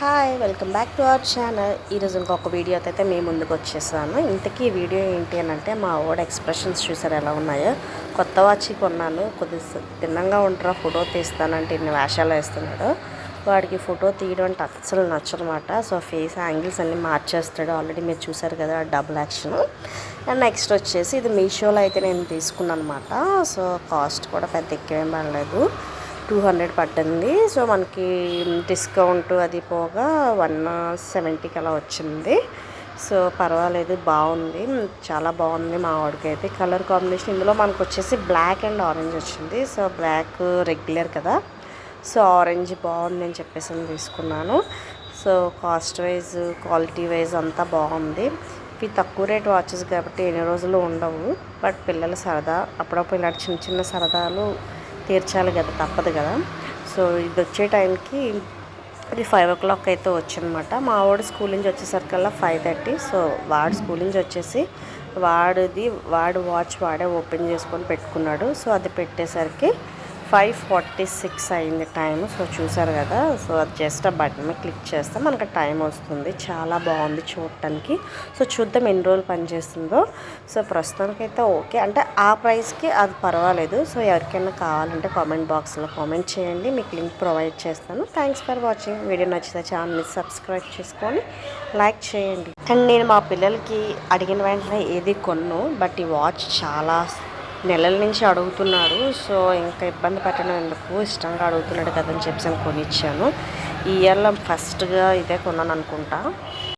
Hi welcome back to our channel ఈరోజు ఇంకొక వీడియోతో అయితే మేము ముందుకు వచ్చేసాను. ఇంతకీ వీడియో ఏంటి అని అంటే మా ఓడ ఎక్స్ప్రెషన్స్ చూసారు ఎలా ఉన్నాయో? కొత్త వాచి కొన్నాను. కొద్దిగా తిన్నంగా ఉంటారా ఫోటో తీస్తానంటే ఇన్ని వేషాలు వేస్తున్నాడు. వాడికి ఫోటో తీయడం అంటే అస్సలు నచ్చనమాట. సో ఫేస్ యాంగిల్స్ అన్నీ మార్చేస్తాడు. ఆల్రెడీ మీరు చూసారు కదా డబుల్ యాక్షన్ అండ్ నెక్స్ట్ వచ్చేసి ఇది మీషోలో అయితే నేను తీసుకున్నాను అనమాట సో కాస్ట్ కూడా పెద్ద ఎక్కువేం పడలేదు. టూ హండ్రెడ్ పట్టింది. సో మనకి డిస్కౌంట్ అది పోగా వన్ సెవెంటీకి అలా వచ్చింది. సో పర్వాలేదు బాగుంది. చాలా బాగుంది మా వాడికైతే అయితే. కలర్ కాంబినేషన్ ఇందులో మనకు వచ్చేసి బ్లాక్ అండ్ ఆరెంజ్ వచ్చింది. సో బ్లాక్ రెగ్యులర్ కదా. సో ఆరెంజ్ బాగుంది అని చెప్పేసి తీసుకున్నాను. So cost wise quality wise అంతా బాగుంది. ఇవి తక్కువ రేట్ వాచెస్ కాబట్టి ఎన్ని రోజులు ఉండవు. బట్ పిల్లల సరదా అప్పుడప్పుడు ఇలాంటి చిన్న చిన్న సరదాలు తీర్చాలి కదా తప్పదు కదా. సో ఇది వచ్చే టైంకి ఇది ఫైవ్ ఓ క్లాక్ అయితే వచ్చిందన్నమాట. మా వాడు స్కూల్ నుంచి వచ్చేసరికల్లా ఫైవ్ థర్టీ. సో వాడు స్కూల్ నుంచి వచ్చేసి వాడిది వాడు వాచ్ వాడే ఓపెన్ చేసుకొని పెట్టుకున్నాడు. సో అది పెట్టేసరికి ఫైవ్ ఫార్టీ సిక్స్ అయింది టైం సో చూసారు కదా సో అది జస్ట్ ఆ బటన్ క్లిక్ చేస్తే మనకు టైం వస్తుంది. చాలా బాగుంది చూడటానికి. సో చూద్దాం ఎన్ని రోజులు పనిచేస్తుందో సో ప్రస్తుతానికైతే ఓకే. అంటే ఆ ప్రైస్కి అది పర్వాలేదు. సో ఎవరికైనా కావాలంటే కామెంట్ బాక్స్లో కామెంట్ చేయండి. మీకు లింక్ ప్రొవైడ్ చేస్తాను. Thanks for watching. వీడియో నచ్చితే ఛానల్ని సబ్స్క్రైబ్ చేసుకొని లైక్ చేయండి. అండ్ నేను మా పిల్లలకి అడిగిన వెంటనే ఏది కొన్ను బట్ ఈ వాచ్ చాలా నెలల నుంచి అడుగుతున్నాడు సో ఇంకా ఇబ్బంది పెట్టడం ఎందుకు? ఇష్టంగా అడుగుతున్నాడు కదని చెప్పి నేను కొనిచ్చాను. ఈ ఇయర్లో ఫస్ట్గా ఇదే కొన్నాను అనుకుంటా